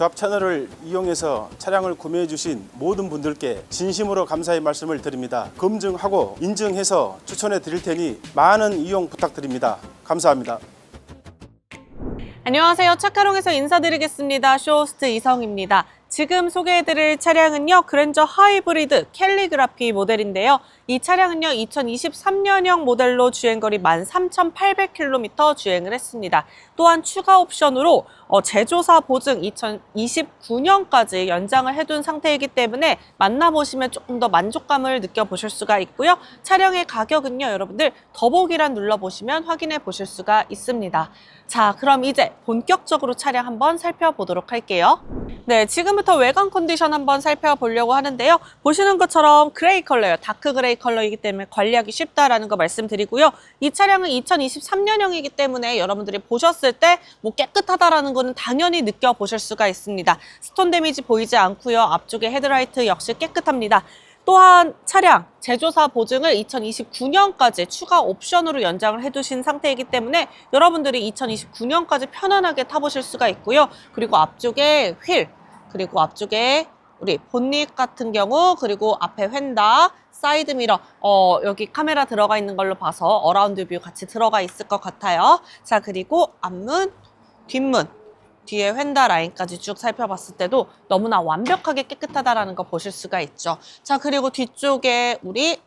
조합 채널을 이용해서 차량을 구매해 주신 모든 분들께 진심으로 감사의 말씀을 드립니다. 검증하고 인증해서 추천해 드릴 테니 많은 이용 부탁드립니다. 감사합니다. 안녕하세요. 차카롱에서 인사드리겠습니다. 쇼호스트 이성입니다. 지금 소개해드릴 차량은요, 그랜저 하이브리드 캘리그라피 모델인데요. 이 차량은요, 2023년형 모델로 주행거리 13,800km 주행을 했습니다. 또한 추가 옵션으로 어, 제조사 보증 2029년까지 연장을 해둔 상태이기 때문에 만나보시면 조금 더 만족감을 느껴보실 수가 있고요. 차량의 가격은요, 여러분들 더보기란 눌러보시면 확인해 보실 수가 있습니다. 자, 그럼 이제 본격적으로 차량 한번 살펴보도록 할게요. 네, 지금부터 외관 컨디션 한번 살펴보려고 하는데요. 보시는 것처럼 그레이 컬러예요. 다크 그레이 컬러이기 때문에 관리하기 쉽다라는 거 말씀드리고요. 이 차량은 2023년형이기 때문에 여러분들이 보셨을 때 뭐 깨끗하다라는 거는 당연히 느껴보실 수가 있습니다. 스톤 데미지 보이지 않고요. 앞쪽에 헤드라이트 역시 깨끗합니다. 또한 차량 제조사 보증을 2029년까지 추가 옵션으로 연장을 해두신 상태이기 때문에 여러분들이 2029년까지 편안하게 타보실 수가 있고요. 그리고 앞쪽에 휠, 그리고 앞쪽에 우리 본닛 같은 경우, 그리고 앞에 휀다, 사이드 미러, 어, 여기 카메라 들어가 있는 걸로 봐서 어라운드 뷰 같이 들어가 있을 것 같아요. 자, 그리고 앞문, 뒷문, 뒤에 휀다 라인까지 쭉 살펴봤을 때도 너무나 완벽하게 깨끗하다라는 거 보실 수가 있죠. 자, 그리고 뒤쪽에 우리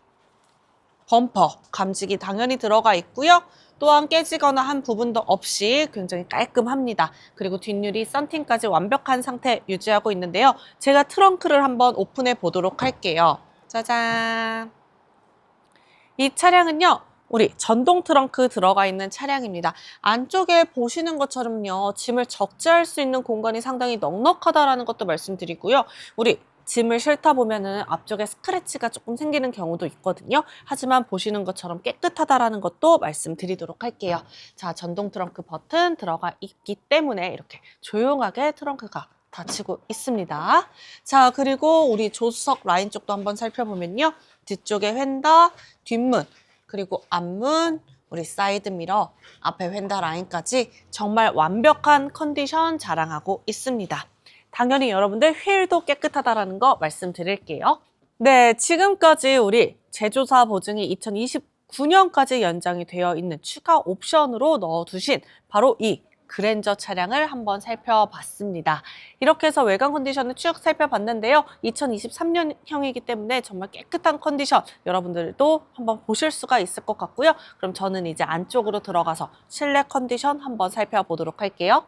범퍼 감지기 당연히 들어가 있고요. 또한 깨지거나 한 부분도 없이 굉장히 깔끔합니다. 그리고 뒷유리 썬팅까지 완벽한 상태 유지하고 있는데요. 제가 트렁크를 한번 오픈해 보도록 할게요. 짜잔. 이 차량은요. 우리 전동 트렁크 들어가 있는 차량입니다. 안쪽에 보시는 것처럼요. 짐을 적재할 수 있는 공간이 상당히 넉넉하다라는 것도 말씀드리고요. 우리 짐을 실다 보면은 앞쪽에 스크래치가 조금 생기는 경우도 있거든요. 하지만 보시는 것처럼 깨끗하다라는 것도 말씀드리도록 할게요. 자, 전동 트렁크 버튼 들어가 있기 때문에 이렇게 조용하게 트렁크가 닫히고 있습니다. 자, 그리고 우리 조수석 라인 쪽도 한번 살펴보면요. 뒤쪽에 휀다, 뒷문, 그리고 앞문, 우리 사이드 미러, 앞에 휀다 라인까지 정말 완벽한 컨디션 자랑하고 있습니다. 당연히 여러분들 휠도 깨끗하다라는 거 말씀드릴게요. 네, 지금까지 우리 제조사 보증이 2029년까지 연장이 되어 있는 추가 옵션으로 넣어두신 바로 이 그랜저 차량을 한번 살펴봤습니다. 이렇게 해서 외관 컨디션을 쭉 살펴봤는데요. 2023년형이기 때문에 정말 깨끗한 컨디션 여러분들도 한번 보실 수가 있을 것 같고요. 그럼 저는 이제 안쪽으로 들어가서 실내 컨디션 한번 살펴보도록 할게요.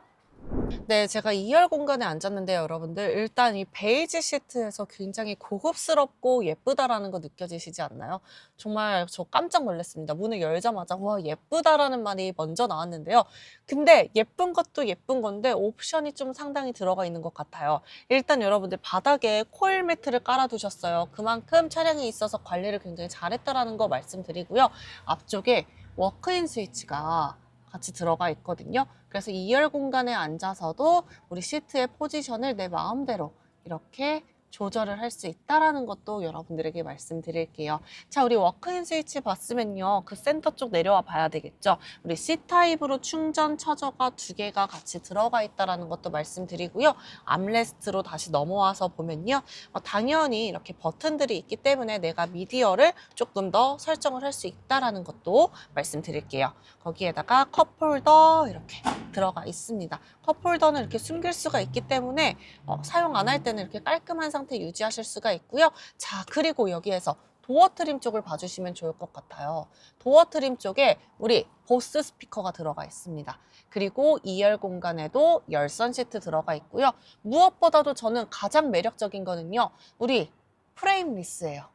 네, 제가 2열 공간에 앉았는데요, 여러분들. 일단 이 베이지 시트에서 굉장히 고급스럽고 예쁘다라는 거 느껴지시지 않나요? 정말 저 깜짝 놀랐습니다. 문을 열자마자 와, 예쁘다라는 말이 먼저 나왔는데요. 근데 예쁜 것도 예쁜 건데 옵션이 좀 상당히 들어가 있는 것 같아요. 일단 여러분들 바닥에 코일 매트를 깔아두셨어요. 그만큼 차량에 있어서 관리를 굉장히 잘했다라는 거 말씀드리고요. 앞쪽에 워크인 스위치가 같이 들어가 있거든요. 그래서 2열 공간에 앉아서도 우리 시트의 포지션을 내 마음대로 이렇게 조절을 할 수 있다라는 것도 여러분들에게 말씀드릴게요. 자, 우리 워크인 스위치 봤으면요. 그 센터 쪽 내려와 봐야 되겠죠. 우리 C타입으로 충전 처저가 두 개가 같이 들어가 있다라는 것도 말씀드리고요. 암레스트로 다시 넘어와서 보면요. 어, 당연히 이렇게 버튼들이 있기 때문에 내가 미디어를 조금 더 설정을 할 수 있다라는 것도 말씀드릴게요. 거기에다가 컵홀더 이렇게 들어가 있습니다. 컵홀더는 이렇게 숨길 수가 있기 때문에 어, 사용 안 할 때는 이렇게 깔끔한 상태 유지하실 수가 있고요. 자, 그리고 여기에서 도어 트림 쪽을 봐주시면 좋을 것 같아요. 도어 트림 쪽에 우리 보스 스피커가 들어가 있습니다. 그리고 2열 공간에도 열선 시트 들어가 있고요. 무엇보다도 저는 가장 매력적인 거는요. 우리 프레임 리스예요.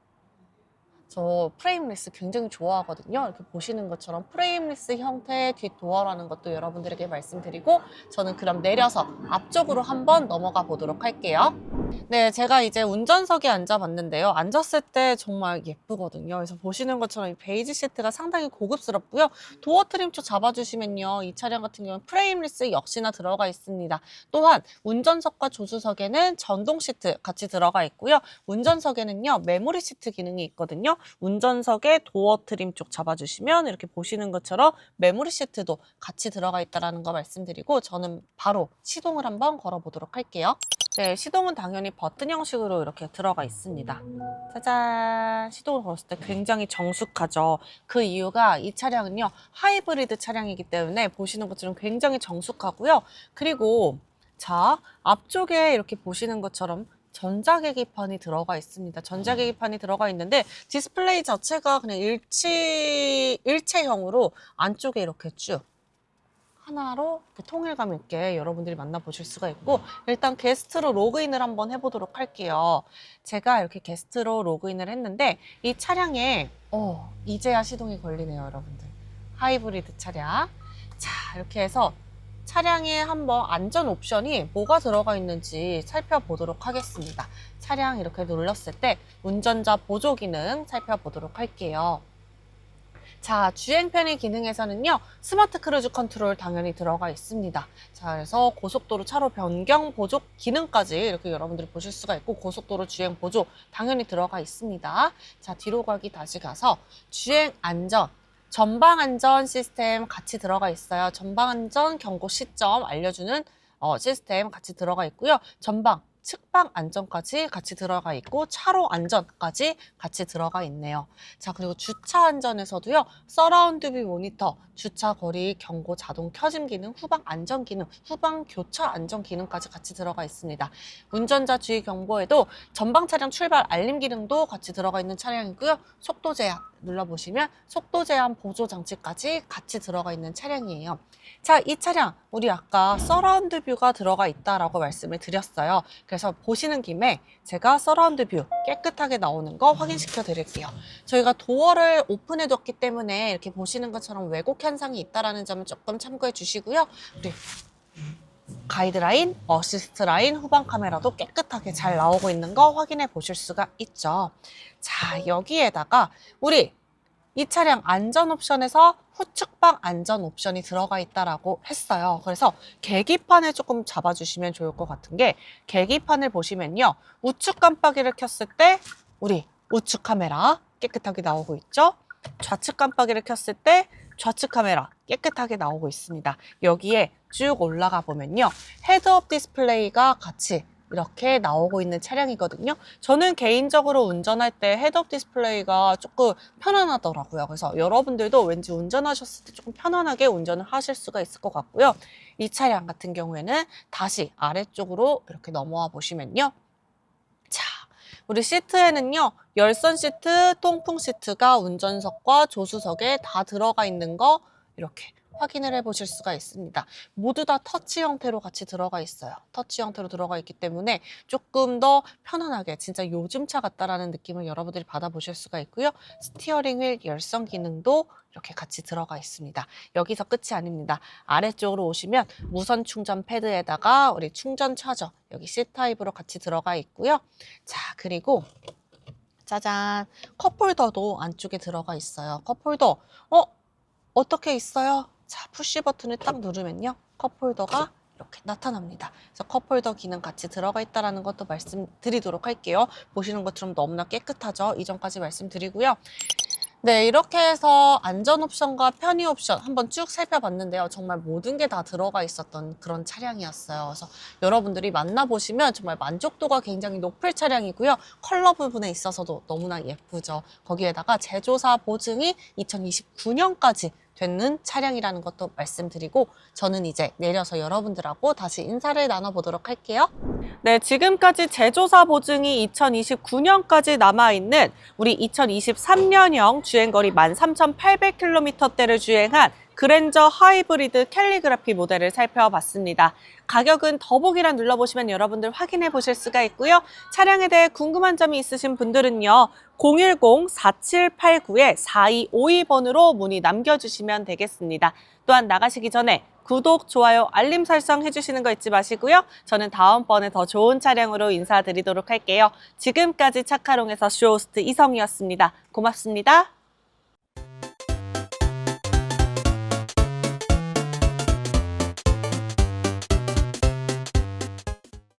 저 프레임리스 굉장히 좋아하거든요. 이렇게 보시는 것처럼 프레임리스 형태의 뒷도어라는 것도 여러분들에게 말씀드리고 저는 그럼 내려서 앞쪽으로 한번 넘어가 보도록 할게요. 네, 제가 이제 운전석에 앉아봤는데요. 앉았을 때 정말 예쁘거든요. 그래서 보시는 것처럼 이 베이지 시트가 상당히 고급스럽고요. 도어 트림 쪽 잡아주시면요. 이 차량 같은 경우는 프레임리스 역시나 들어가 있습니다. 또한 운전석과 조수석에는 전동 시트 같이 들어가 있고요. 운전석에는요. 메모리 시트 기능이 있거든요. 운전석에 도어 트림 쪽 잡아주시면 이렇게 보시는 것처럼 메모리 시트도 같이 들어가 있다는 거 말씀드리고 저는 바로 시동을 한번 걸어보도록 할게요. 네, 시동은 당연히 버튼 형식으로 이렇게 들어가 있습니다. 짜잔! 시동을 걸었을 때 굉장히 정숙하죠. 그 이유가 이 차량은요, 하이브리드 차량이기 때문에 보시는 것처럼 굉장히 정숙하고요. 그리고 자, 앞쪽에 이렇게 보시는 것처럼 전자계기판이 들어가 있습니다. 전자계기판이 들어가 있는데 디스플레이 자체가 그냥 일치, 일체형으로 안쪽에 이렇게 쭉 하나로 이렇게 통일감 있게 여러분들이 만나보실 수가 있고 일단 게스트로 로그인을 한번 해보도록 할게요. 제가 이렇게 게스트로 로그인을 했는데 이 차량에 어, 이제야 시동이 걸리네요, 여러분들. 하이브리드 차량. 자, 이렇게 해서 차량에 한번 안전 옵션이 뭐가 들어가 있는지 살펴보도록 하겠습니다. 차량 이렇게 눌렀을 때 운전자 보조 기능 살펴보도록 할게요. 자, 주행 편의 기능에서는요, 스마트 크루즈 컨트롤 당연히 들어가 있습니다. 자, 그래서 고속도로 차로 변경 보조 기능까지 이렇게 여러분들이 보실 수가 있고, 고속도로 주행 보조 당연히 들어가 있습니다. 자, 뒤로 가기 다시 가서 주행 안전, 전방 안전 시스템 같이 들어가 있어요. 전방 안전 경고 시점 알려주는 어, 시스템 같이 들어가 있고요. 전방 측방 안전까지 같이 들어가 있고 차로 안전까지 같이 들어가 있네요. 자 그리고 주차 안전에서도요. 서라운드 뷰 모니터, 주차 거리 경고 자동 켜짐 기능, 후방 안전 기능, 후방 교차 안전 기능까지 같이 들어가 있습니다. 운전자 주의 경보에도 전방 차량 출발 알림 기능도 같이 들어가 있는 차량이고요. 속도 제한 눌러보시면 속도 제한 보조 장치까지 같이 들어가 있는 차량이에요. 자, 이 차량 우리 아까 서라운드 뷰가 들어가 있다라고 말씀을 드렸어요. 그래서 보시는 김에 제가 서라운드 뷰 깨끗하게 나오는 거 확인시켜 드릴게요. 저희가 도어를 오픈해 뒀기 때문에 이렇게 보시는 것처럼 왜곡 현상이 있다라는 점을 조금 참고해 주시고요. 우리 가이드라인, 어시스트 라인, 후방 카메라도 깨끗하게 잘 나오고 있는 거 확인해 보실 수가 있죠. 자, 여기에다가 우리 이 차량 안전 옵션에서 후측방 안전 옵션이 들어가 있다라고 했어요. 그래서 계기판을 조금 잡아주시면 좋을 것 같은 게 계기판을 보시면요. 우측 깜빡이를 켰을 때 우리 우측 카메라 깨끗하게 나오고 있죠. 좌측 깜빡이를 켰을 때 좌측 카메라 깨끗하게 나오고 있습니다. 여기에 쭉 올라가 보면요. 헤드업 디스플레이가 같이 이렇게 나오고 있는 차량이거든요. 저는 개인적으로 운전할 때 헤드업 디스플레이가 조금 편안하더라고요. 그래서 여러분들도 왠지 운전하셨을 때 조금 편안하게 운전을 하실 수가 있을 것 같고요. 이 차량 같은 경우에는 다시 아래쪽으로 이렇게 넘어와 보시면요. 자, 우리 시트에는요, 열선 시트, 통풍 시트가 운전석과 조수석에 다 들어가 있는 거 이렇게 확인을 해 보실 수가 있습니다. 모두 다 터치 형태로 같이 들어가 있어요. 터치 형태로 들어가 있기 때문에 조금 더 편안하게 진짜 요즘 차 같다라는 느낌을 여러분들이 받아보실 수가 있고요. 스티어링 휠 열선 기능도 이렇게 같이 들어가 있습니다. 여기서 끝이 아닙니다. 아래쪽으로 오시면 무선 충전 패드에다가 우리 충전 차저 여기 C 타입으로 같이 들어가 있고요. 자, 그리고 짜잔 컵홀더도 안쪽에 들어가 있어요. 컵홀더 어 어떻게 있어요? 자 푸시 버튼을 딱 누르면요 컵홀더가 이렇게 나타납니다. 그래서 컵홀더 기능 같이 들어가 있다라는 것도 말씀드리도록 할게요. 보시는 것처럼 너무나 깨끗하죠. 이전까지 말씀드리고요. 네, 이렇게 해서 안전 옵션과 편의 옵션 한번 쭉 살펴봤는데요. 정말 모든 게 다 들어가 있었던 그런 차량이었어요. 그래서 여러분들이 만나보시면 정말 만족도가 굉장히 높을 차량이고요. 컬러 부분에 있어서도 너무나 예쁘죠. 거기에다가 제조사 보증이 2029년까지 되는 차량이라는 것도 말씀드리고 저는 이제 내려서 여러분들하고 다시 인사를 나눠보도록 할게요. 네, 지금까지 제조사 보증이 2029년까지 남아있는 우리 2023년형 주행거리 13,800km대를 주행한 그랜저 하이브리드 캘리그라피 모델을 살펴봤습니다. 가격은 더보기란 눌러보시면 여러분들 확인해 보실 수가 있고요. 차량에 대해 궁금한 점이 있으신 분들은요. 010-4789-4252번으로 문의 남겨주시면 되겠습니다. 또한 나가시기 전에 구독, 좋아요, 알림 설정 해주시는 거 잊지 마시고요. 저는 다음번에 더 좋은 차량으로 인사드리도록 할게요. 지금까지 차카롱에서 쇼호스트 이성이었습니다. 고맙습니다.